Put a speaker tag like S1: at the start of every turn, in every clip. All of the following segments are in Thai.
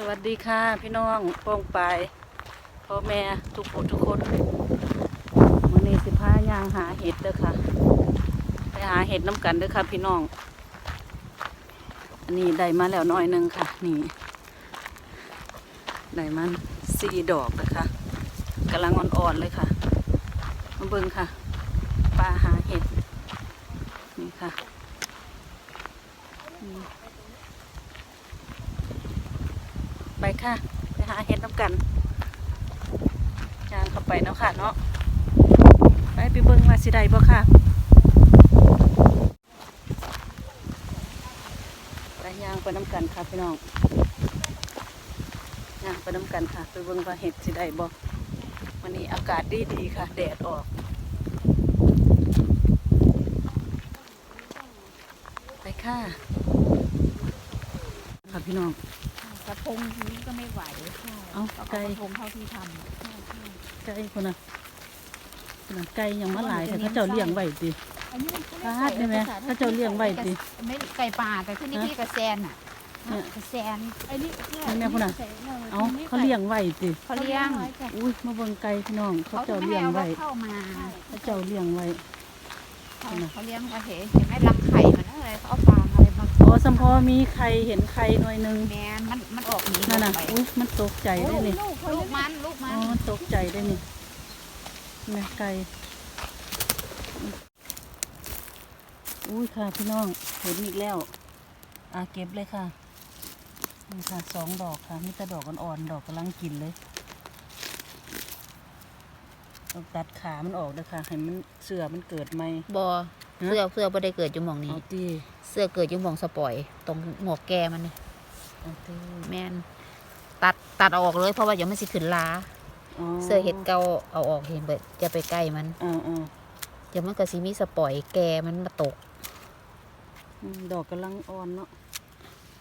S1: สวัสดีค่ะพี่น้องโป้องปพ่อแม่ทุกผู้ทุกคนวันนี้สิพายางหาเห็ดเด้อค่ะ ไปหาเห็ดน้ำกันเด้อค่ะ พี่น้องอันนี้ได้มาแล้วหน้อยหนึงค่ะ นี่ได้มันสี่ดอกนะคะกำลังอ่อนๆเลยค่ะมาเบิ่งค่ะปลาหาเห็ดนี่ค่ะอืม ไปค่ะ ไปหาเห็ดน้ำกันจางเข้าไปเนาะค่ะเนาะ ไปไปเบิ่งว่าสิได้บ่ค่ะ ไปย่างไปน้ำกันค่ะพี่น้องย่างไปน้ำกันค่ะ ไปเบิ่งว่าเห็ดสิได้บ่วันนี้อากาศดีดีค่ะ แดดออก ไปค่ะ ค่ะพี่น้อง
S2: งนี้ก็ไม่ไหวใช่
S1: เอ้า
S2: เอา
S1: ไกล
S2: กระทงเท่าที่ทำใช่ใช่
S1: ไก่คนน่ะคนน่ะไก่ยังมาหลายแต่เขาเจ้าเลี้ยงไว้ดิ
S2: อันนี้มัน
S1: พลาดได้ไหมถ้าเจ้าเลี้ยงไว้ดิ
S2: ไม่ไก่ป่าแต่ที่นี่
S1: ฮะ
S2: พี่กระแซนอะ
S1: เนี่ย
S2: กระแซนไอ้นี่
S1: นี่แม่พุ่นน่ะ เอาเขาเลี้ยงไว้ดิ
S2: เขาเลี้ยง
S1: อุ้ยมาเบิ่งไก่พี่น้อง เขา
S2: เขาจะ
S1: เจ้า
S2: ไม่
S1: เลี้ยง
S2: เอา
S1: ไว้
S2: เข้ามา
S1: เขาเจ้าเลี้ยงไว้
S2: เขาเขาเลี้ยงไว้เห็นเห็นไหมรังไข่มันอะไรเขาเอาฟางอะไรมา
S1: โอ้สัมพอมีไข่เห็นไข่หน่อยหนึง
S2: แมนมันมันออกหนี
S1: นั่นน่ะ
S2: ไป
S1: อุ้ยมันตกใจได้นี่
S2: ลูกลูกมันลูกมั
S1: อ๋อนมันตกใจได้นี่แม่ไก่อุ้ยค่ะพี่น้องเห็นอีกแล้วอาเก็บเลยค่ะนี่ค่ะสองดอกค่ะมีแต่ดอกอ่อนๆดอกกำลังกินเลยต้องตัดขามันออกเลยค่ะให้มันเสือมันเกิดไหม
S2: บอเสื้อเสื้อบ่ได้เกิดจุหมองนี้
S1: เอาตี
S2: เสื้อเกิดจุหมองสปอย ตรงหมวกแกมันนี่
S1: เอาตี
S2: แมนตัดตัดเอาออกเลยเพราะว่าเดี๋ยวมันสิขึ้นลาเสื้อเห็ดเก่าเอาออกเห็นเบิดจะไปใกล้มัน
S1: อ่าอ่า
S2: เดี๋ยวมันก็สิมีสปอยแกมันมาตก
S1: อืมดอกกำลังอ่อนเนาะ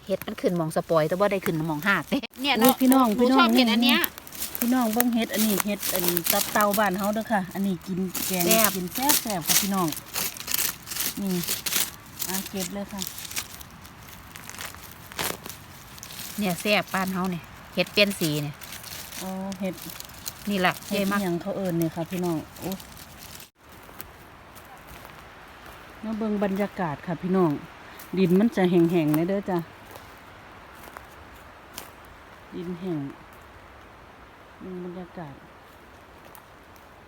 S2: เห็ดมันขึ้นหมองสปอยแต่ว่าได้ขึ้นหมองหากเด้เนี่ย
S1: อุ๊ยพี่น้อง
S2: ห
S1: พี่น้อง
S2: ชอบเห็ดอันเนี้ย
S1: พี่น้องเบิ่งเฮ็ดอันนี้เฮ็ดอันตับเตาบ้านเฮาเด้อค่ะ อันนี้กินแกง
S2: แซ่บ
S1: กินแซ่บแซ่บค่ะพี่น้องนี่ อาเก็บเลยค่ะ
S2: เนี่ยแซ่บบ้านเฮาเนี่ยเห็ดเปลี่ยนสีเนี่ย
S1: เอาเฮ็ด
S2: นี่แหละ
S1: เฮ็
S2: เจ๊
S1: ด
S2: มัก
S1: หยังเขาเอิ้นนี่ค่ะพี่น้องโอ้มาเบิ่งบรรยากาศค่ะพี่น้อง ดินมันจะแห้งๆนะเด้อจ้ะ ดินแห้งเบิ่งบรรยากาศ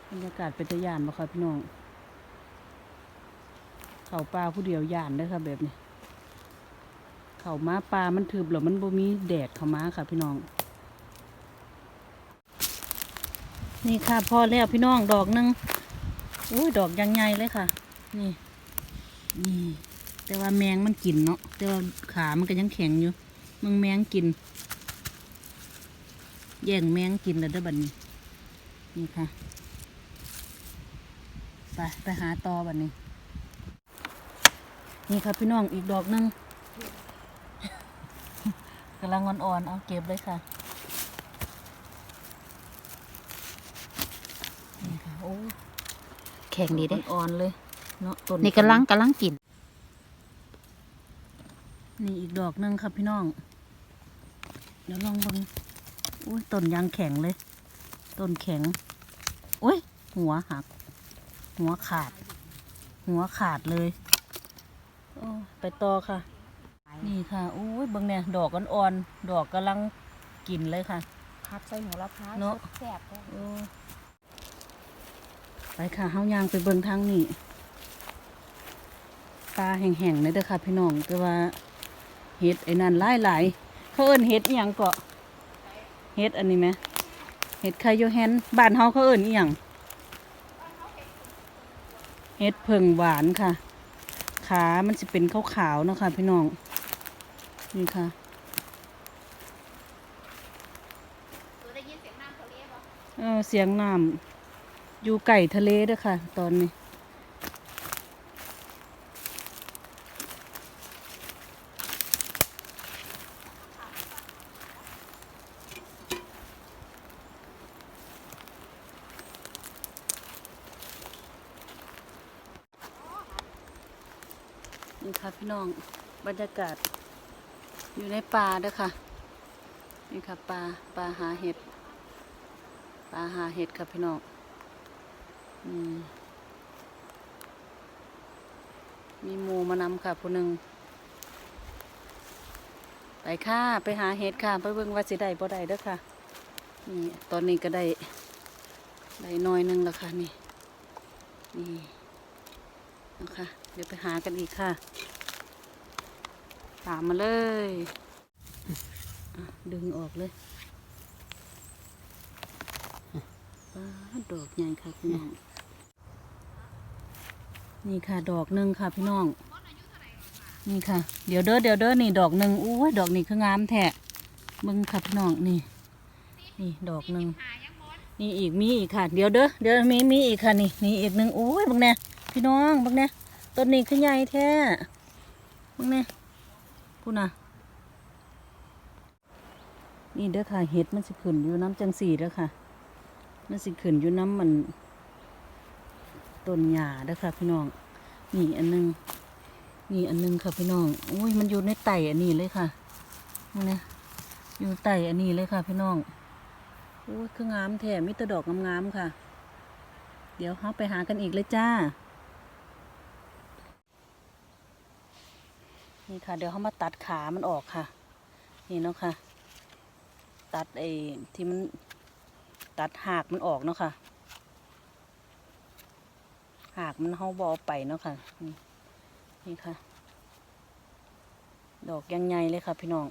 S1: บรรยากาศเป็นตะยานบ่ค่ะพี่น้อง เขาปลาผู้เดียวยานเด้อค่ะแบบนี้ เข่าม้าปลามันถืบแล้วมันบ่มีแดดเข่าม้าค่ะพี่น้อง นี่ค่ะพอแล้วพี่น้องดอกนึงอุ้ยดอกยังไงเลยค่ะ นี่นี่แต่ว่าแมงมันกินเนาะแต่ว่าขามันก็ยังแข็งอยู่มึงแมงกิน แย่งแมงกินแล้วเด้อบัดนี้นี่ค่ะ ไป ไปหาตอบัดนี้ นี่ค่ะพี่น้องอีกดอกหนึงกำลังอ่อนๆเอาเก็บเลยค่ะนี่ค่ะโอ้
S2: แข็งดีเด้
S1: อ่อนๆเลยเนาะต้น
S2: นี่กำลังกำลังกิน
S1: นี่อีกดอกหนึงครับพี่น้องเดี๋ยวลองเบังอุ้ยต้นยางแข็งเลย ต้นแข็งอุ้ยหัวหัก หัวขาด หัวขาดเลยโอ้ ไปต่อค่ะ นี่ค่ะอุ้ยเบางเนี่ยดอกอ่อนๆดอกกำลังกินเลยค่ะ
S2: พับใส่หัวละพา
S1: เนาะ
S2: แซ่บ
S1: โอ้ไปค่ะเฮายางไปเบิ่งทางนี่ปลาแห้งๆเลยเด้อค่ะ พี่น้องแต่ว่าเห็ดไอ้นั่นหลายๆเขาเอิ้นเห็ดอีหยังเกาะเห็ดอันนี้ไหมเห็ดไคโยแฮนบ้านเฮาเขาเอิ้นอีหยังเห็ดเผิงหวานค่ะ ขามันจะเป็นขาวๆเนาะค่ะพี่น้อง นี่ค่ะ
S2: ได้ยินเสียงน้ำทะเลปะ
S1: เออเสียงน้ำอยู่ไก่ทะเลเด้อค่ะ ตอนนี้ นี่ค่ะพี่น้องบ รรยากาศ อยู่ในป่าเด้อค่ะ นี่ค่ะปลาปลาหาเห็ดปลาหาเห็ดค่ะพี่น้องอืมมีหมูมานำค่ะผู้หนึ่งไปค่ะไปหาเห็ดค่ะ ไปเบิ่งว่าสิได้บ่ได้เด้อค่ะ นี่ตอนนี้ก็ได้ได้น้อยหนึงแล้วค่ะนี่นี่นะคะเดี๋ยวไปหากันอีกค่ะ ตามมาเลย ดึงออกเลยดอกใหญ่ค่ะพี่น้อง นี่ค่ะดอกหนึ่งค่ะพี่น้อง นี่ค่ะ เดี๋ยวเด้อเดี๋ยวเด้อนี่ดอกหนึ่งอู้ยดอกนี่คืองามแท้เบิ่งค่ะพี่น้องนี่ นี่ดอกหนึ่งนี่อีกมีอีกค่ะ เดี๋ยวเด้อเดี๋ยวมีมีอีกค่ะนี่นี่อีกหนึ่งอู้ยบังแน่พี่น้องบังแน่ต้นนี้คือใหญ่แท้บังแนู่นะนี่เด้อค่ะเห็ดมันสิขึ้นอยู่น้ำจังสีเด้อค่ะ มันสิขึ้นอยู่น้ำมันต้นหญ้าเด้อค่ะ พี่น้อง นี่อันหนึง นี่อันหนึงค่ะพี่น้องอุ้ยมันอยู่ในไตอันนี้เลยค่ะนี่นะอยู่ไตอันนี้เลยค่ะพี่น้องอุ้ยคืองามแท้มิตรดอกงามๆค่ะ เดี๋ยวเราไปหากันอีกเลยจ้า นี่ค่ะ เดี๋ยวเขามาตัดขามันออกค่ะ นี่เนาะค่ะ ตัดไอ้ที่มันตัดหากมันออกเนาะค่ะหากมันเฮาบอไปเนาะค่ะ นี่นี่ค่ะ ดอกยังใหญ่เลยค่ะ พี่น้อง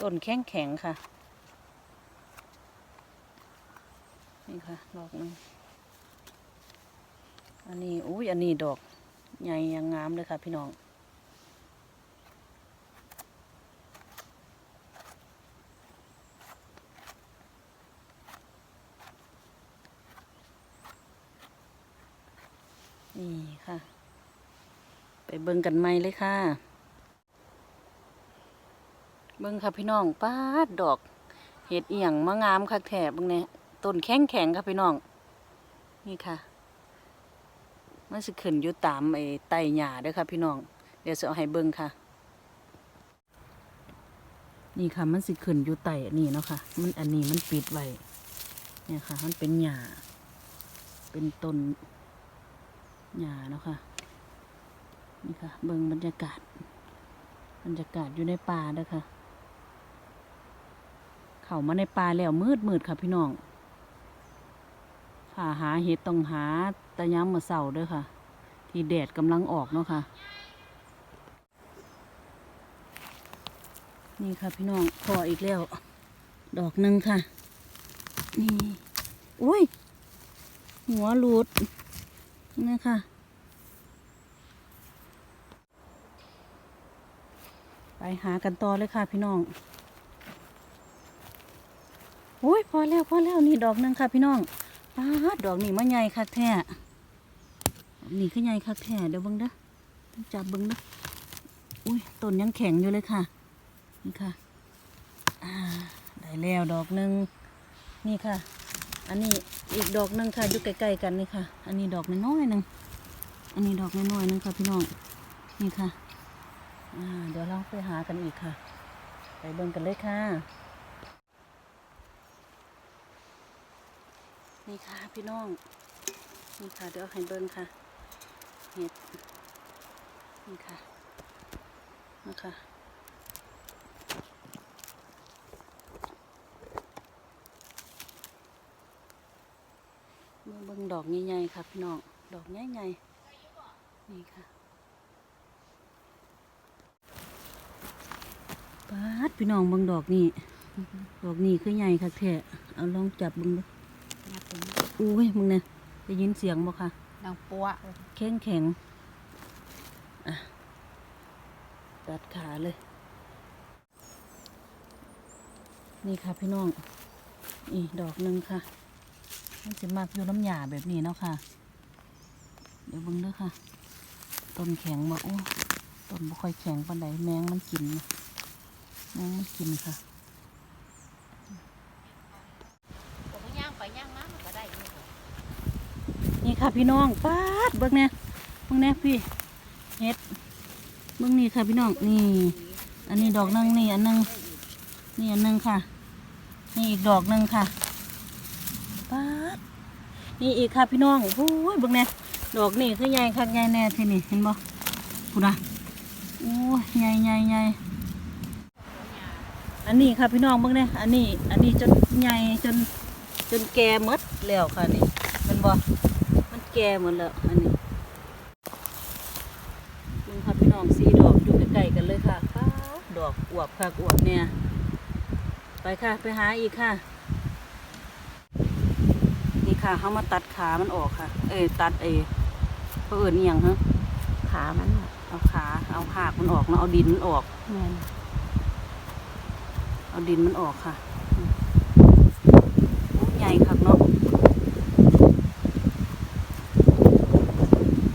S1: ต้นแข็งแข็งค่ะ นี่ค่ะดอกหนึง อันนี้อุ้ยอันนี้ดอกใหญ่ยังงามเลยค่ะ พี่น้องนี่ค่ะ ไปเบิ่งกันใหม่เลยค่ะ เบิ่งค่ะพี่น้องป้าดดอก เห็ดเอียงมะงามคักแถบเบิ่งเนี่ยต้นแข็งแข็งค่ะพี่น้อง นี่ค่ะ มันสิขึ้นอยู่ตามไอ้ไต่หญ้าเด้อค่ะพี่น้อง เดี๋ยวจะเอาให้เบิ่งค่ะ นี่ค่ะมันสิขึ้นอยู่ไต่อันนี้เนาะค่ะ มันอันนี้มันปิดไว้เนี่ยค่ะ มันเป็นหญ้าเป็นต้นหญ้าเนาะค่ะ นี่ค่ะ เบิ่งบรรยากาศ บรรยากาศอยู่ในป่าเด้อค่ะ เข้ามาในป่าแล้วมืดมืดค่ะพี่น้อง ถ้าหาเห็ดต้องหาตะย้ำมาเสาด้อค่ะ ที่แดดกำลังออกเนาะค่ะ นี่ค่ะพี่น้องพออีกแล้ว ดอกหนึ่งค่ะ นี่อุ้ย หัวหลุดนี่ค่ะ ไปหากันต่อเลยค่ะพี่น้องโอ้ยพอแล้วพอแล้วนี่ดอกหนึ่งค่ะพี่น้อง ป้าดอกนี่มาใหญ่คักแท้นี่คือใหญ่คักแท้เดี๋ยวเบิ่งเด้อต้องจับเบิ่งเด้ออุ้ยต้นยังแข็งอยู่เลยค่ะ นี่ค่ะได้แล้วดอกหนึ่งนี่ค่ะ อันนี้อีกดอกหนึ่งค่ะอยู่ใกล้ๆกันนี่ค่ะ อันนี้ดอกน้อยๆหนึ่งอันนี้ดอกน้อยๆหนึ่งค่ะพี่น้องนี่ค่ะเดี๋ยวเราไปหากันอีกค่ะ ไปเบิ่งกันเลยค่ะ นี่ค่ะพี่น้อง นี่ค่ะเดี๋ยวให้เบิ่งค่ะ เห็ด นี่ค่ะนะคะเบิ่งเบิ่งดอกใหญ่ๆค่ะพี่น้อง ดอกใหญ่ๆนี่ค่ะปาดพี่น้องเบิ่งดอกนี่ ดอกนี่คือใหญ่ค่ะแท้เอาลองจับเบิ่งดู อุ้ยมึงเนี่ยได้ยินเสียงบ่ค่ะ
S2: นางปัว
S1: แข็งแข็งอะตัดขาเลย นี่ค่ะพี่น้องอีดอกหนึ่งค่ะมันจะมักอยู่น้ำหยาแบบนี้เนาะค่ะ เดี๋ยวเบิ่งเด้อค่ะ ต้นแข็งบ่โอ้ต้นบ่ค่อยแข็งปานใดแมงมันกินนะแมงมันกินค่ะ
S2: ผมก็ย่างไปย่างมามันก็ได้อยู่
S1: นี่ ค่ะพี่น้องปาดเบิ่งเนี่ยเบิ่งเนี่ยพี่เฮ็ดเบื้งนี้ค่ะพี่น้องนี่ อันนี้ดอกหนึงนี่อันหนึงนี่อันหนึงค่ะ นี่อีกดอกหนึงค่ะป๊าดนี่อีกค่ะพี่น้องโอ้ยเบื้งแน่ดอกนี่คือใหญ่คักใหญ่แน่ที่นี่เห็นบ่พูดนะโอ้ยใหญ่ใหญ่ใหญ่อันนี้ค่ะพี่น้องเบื้งแน่อันนี้ อันนี้จนใหญ่จนจนแก่มดแล้วค่ะนี่เห็นบ่ แก่หมดแล้วอันนี้มึงค่ะพี่น้องสีดอกอยู่ใกล้ๆกันเลยค่ะป๊าดดอกอวบค่ะอวบเนี่ย ไปค่ะไปหาอีกค่ะ นี่ค่ะเขามาตัดขามันออกค่ะ เอ้ยตัดเอ้เพื่อเอื่นอหย่างฮะ
S2: ขามันน่ะ
S1: เอาขาเอาหากมันออกเนาะเอาดินมันออก
S2: แม่น
S1: เอาดินมันออกค่ะอืมโอ้ใหญ่คักเนาะ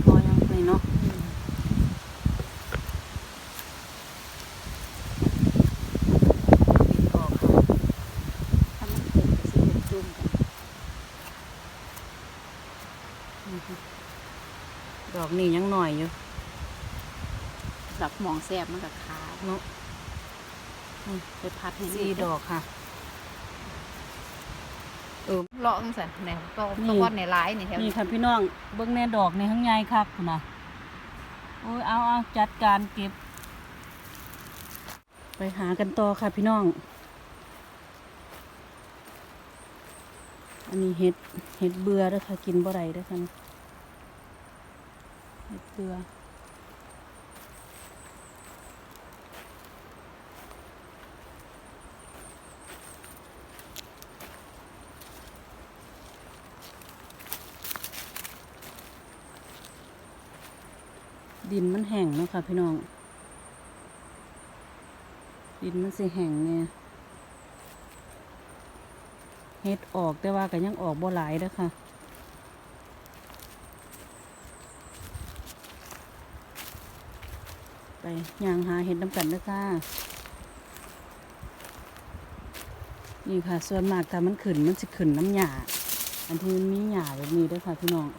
S1: พอยังไงเนาะ
S2: อืม
S1: ดินออกค่ะ
S2: ถ้ามันเกิดสิเป็นจุ่มกัน
S1: ด อกนี่ยังหน่อยอยู่
S2: ดอกหมองแซ่บมันกับขา
S1: เนาะ
S2: อืมไปพัดให้
S1: สี่ดอกค่ะ
S2: เออเลาะจังซั่นแนวต
S1: นี่
S2: ตะก้อนในร้ายนี่แถว
S1: นี่
S2: นี้
S1: ค่ะพี่น้องเบิ้งแน่ดอกในข้างในครับคุณนะโอ้ยเอาเอาจัดการเก็บ ไปหากันต่อค่ะพี่น้อง อันนี้เห็ดเห็ดเบื่อเด้อค่ะกินบ่ไรเด้อค่ะนะ เห็ดเบื่อดินมันแห้งเนาะค่ะพี่น้อง ดินมันสิแห้งเนี่ยเฮ็ดออกแต่ว่าก็ยังออกบ่หลายเด้อค่ะ ไป ย่างหาเห็ดน้ำกันเด้อค่ะนี่ค่ะ ส่วนมากถ้ามันขึ้นมันสิขึ้นน้ำหยาอันที่มันมีหยาแบบนี้ด้อค่ะพี่น้อง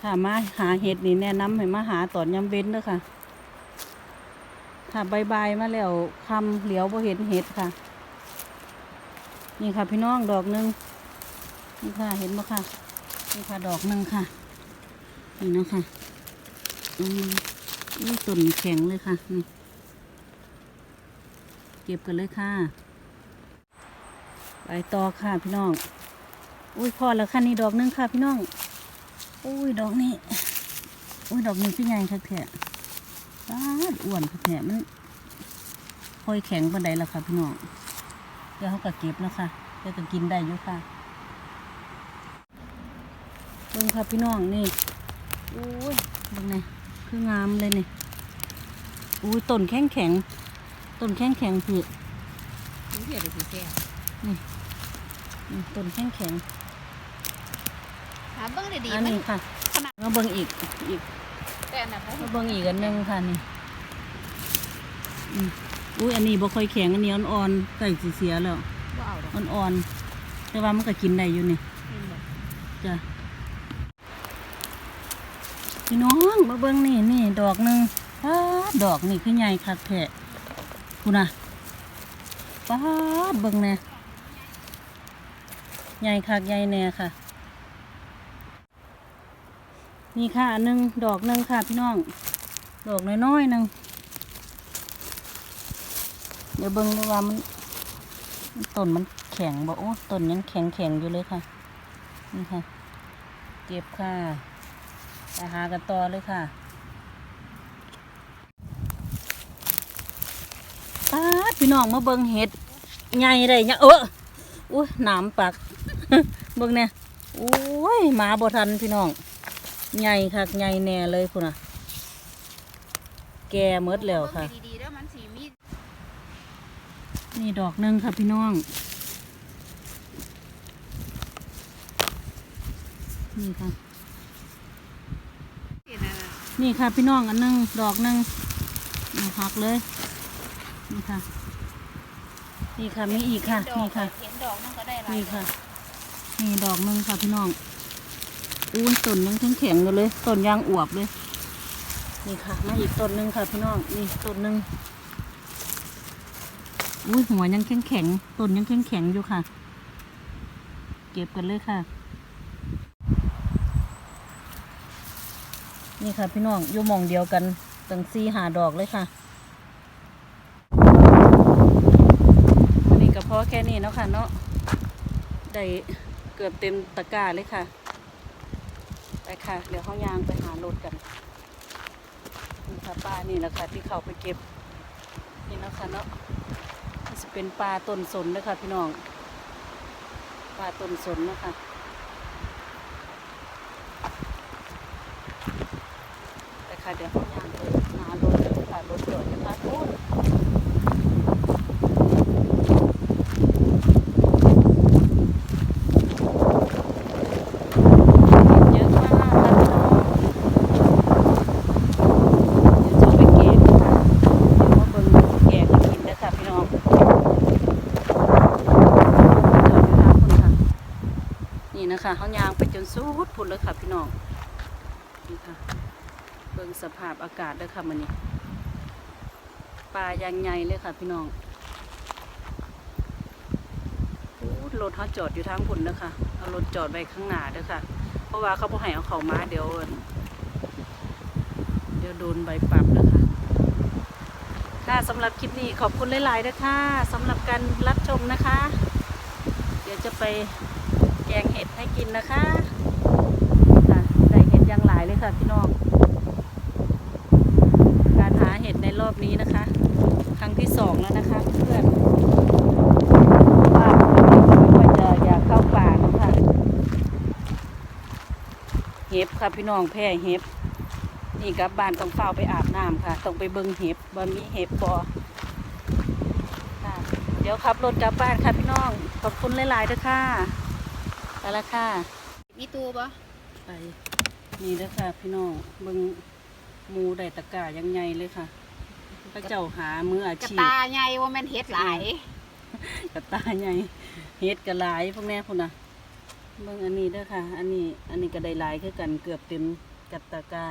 S1: ถ้ามาหาเห็ดนี่แนะนำให้มาหาตอนยามเว้นด้อค่ะ ถ้าใบายๆมาแล้วคำเหลียวบ่เห็นเห็ดค่ะ นี่ค่ะพี่น้องดอกหนึ่งนี่ค่ะเห็นบ่ค่ะนี่ค่ะดอกหนึ่งค่ะ นี่นะค่ะ อืมนี่ต้นแข็งเลยค่ะนี่เก็บกันเลยค่ะไปต่อค่ะพี่น้อง อุ้ยพอแล้วค่ะนี่ดอกหนึงค่ะพี่น้อง อุ้ยดอกนี้ อุ้ยดอกนี้พี่ใหญ่ค่ะแท้ป้าอ้วนค่ะแท้มันค่อยแข็งปนใดแล้วค่ะพี่น้อง เดี๋ยวเขาก็เก็บแล้วค่ะเดี๋ยวก็กินได้อยู่ค่ะเบิ่งค่ะพี่น้องนี่ อุ้ยเบิ่งนี่ คืองามเลยนี่อุ้ยต้นแข็งแข็งต้นแข็งแข็งคือ
S2: นี่เพียสิแซ่บ
S1: นี่ต้นแข็งแข็ง
S2: หาเบิ่งดี
S1: อัน
S2: ๆมัน
S1: นี้ค่ะ
S2: ขนาด
S1: มาเบิ่งอีกอีก
S2: แต่อันนั้น
S1: มาเบิ่งอีกอันหนึงค่ะนี่อืมอุ้ยอันนี้บ่ค่อยแข็งอันนี้อ่อนๆใกล้สิเสียแล้ว
S2: บ่เอาดอก
S1: อ่อนๆแต่ว่ามันก็กินได้อยู่นี่
S2: นี่แหละ
S1: จ้ะ พี่น้องมาเบิ่งนี่นี่ดอกหนึ่งป้าดดอกนี่คือใหญ่คักแท้คุณน่ะป้าดเบิ่งแน่ใหญ่คักใหญ่แน่ค่ะ นี่ค่ะหนึ่งดอกหนึ่งค่ะพี่น้อง ดอกน้อยๆหนึ่งเดี๋ยวเบิ่งดูว่ามันต้นมันแข็งบ่โอ้ต้นยังแข็งแข็งอยู่เลยค่ะ นี่ค่ะ เก็บค่ะ หากันต่อเลยค่ะป้าพี่น้องมาเบิ่งเห็ดใหญ่ได้เนี่ยเอออุ้ยหนามปัก เบิ่งเนี่ยโอ้ยหมาบ่ทันพี่น้องใหญ่คักใหญ่แน่เลยพุ่นน่ะ แก่หมดแล้วค่ะ
S2: นี่
S1: ดอกหนึ่งค่ะพี่น้อง นี่ค่ะ
S2: น่ะ
S1: นี่ค่ะพี่น้องอันหนึงดอกหนึ่งเอาหักเลย นี่ค่ะ นี่ค่ะมีอีกค่ะ
S2: เห็นดอ
S1: นี่
S2: ก
S1: ค่ะ
S2: เห็นดอกนั่นก็ได้หลาย
S1: นี่ค่ะ นี่ดอกหนึ่งค่ะพี่น้อง อู้ยต้นยังแข็งๆอยู่เลย ต้นยางอวบเลย นี่ค่ะ มาอีกต้นหนึ่งค่ะพี่น้อง นี่ต้นหนึ่งอุ้ยหัวยังแข็งแข็งๆต้นยังแข็งแข็งๆอยู่ค่ะ เก็บกันเลยค่ะ นี่ค่ะพี่น้องอยู่มองเดียวกันตั้งซีหาดอกเลยค่ะวันนี้ก็พอแค่นี้เนาะค่ะเนาะได้เกือบเต็มตะกร้าเลยค่ะ ไปค่ะ เดี๋ยวเขายางไปหารถกันนี่ค่ะปลานี่แหละค่ะที่เขาไปเก็บ นี่นะคะเนาะนี่จะเป็นปลาต้นสนนะคะพี่น้อง ปลาต้นสนนะคะ แต่ค่ะ เดี๋ยวเขายางไปหารถเลยค่ะรถจอดนะคะโอ้ยเยอะมากค่ะพี่น้องเดี๋ยวจะเอาไปเก็บค่ะเดี๋ยวมาเบิ่งแกงกินนะคะพี่น้องจอดอยู่ทางพุ่นค่ะนี่นะคะเขายางไปจนสุดพุ่นเลยค่ะพี่น้อง นี่ค่ะ บิ่งสภาพอากาศเด้อค่ะมันนี้ปลายางใหญ่เลยค่ะ พี่น้องโอ้รถเขาจอดอยู่ทางพุ่นเด้อค่ะเอารถจอดไว้ข้างหน้าเด้อค่ะ เพราะว่าเขาบ่ให้เอาเขามาเดี๋ยว เดี๋ยวโดนใบปรับนะคะ ค่ะสำหรับคลิปนี้ขอบคุณหลายๆนะคะสำหรับการรับชมนะคะ เดี๋ยวจะไปแกงเห็ดให้กินนะคะค่ะได้เห็ดอยังหลายเลยค่ะพี่น้อง การหาเห็ดในร อบนี้นะคะ ครั้งที่สองแล้วนะคะ เพื่อนว่าไม่ว่าจะอยากเข้าป่าเนาะคะเห็บค่ะพี่น้องแพร่เห็บนี่กลับบ้านต้องเฝ้าไปอาบน้ำค่ะ ต้องไปเบิ่งเห็บบ่มีเห็บบ่ค่ะเดี๋ยวขับรถกลับบ้านค่ะพี่น้อง ขอบคุณหลายๆเด้อค่ะไปละค่ะ
S2: มีตู้ปะ
S1: ไปนี่เด้อค่ะพี่น้องเบิ่งหมูได้ตะกร้ายังไงเลยค่ะ พระเจ้าหามืออาก
S2: ระ
S1: ชีพ
S2: ตาใหญ่ว่าแม่นเฮ็ดหลาย
S1: กระตาใหญ่เฮ็ดกระหลายพวกแน่พุ่นน่ะเบิ่งอันนี้เด้อค่ะ อันนี้อันนี้ก็ได้หลายคือกันเกือบเต็มกับตะกร้า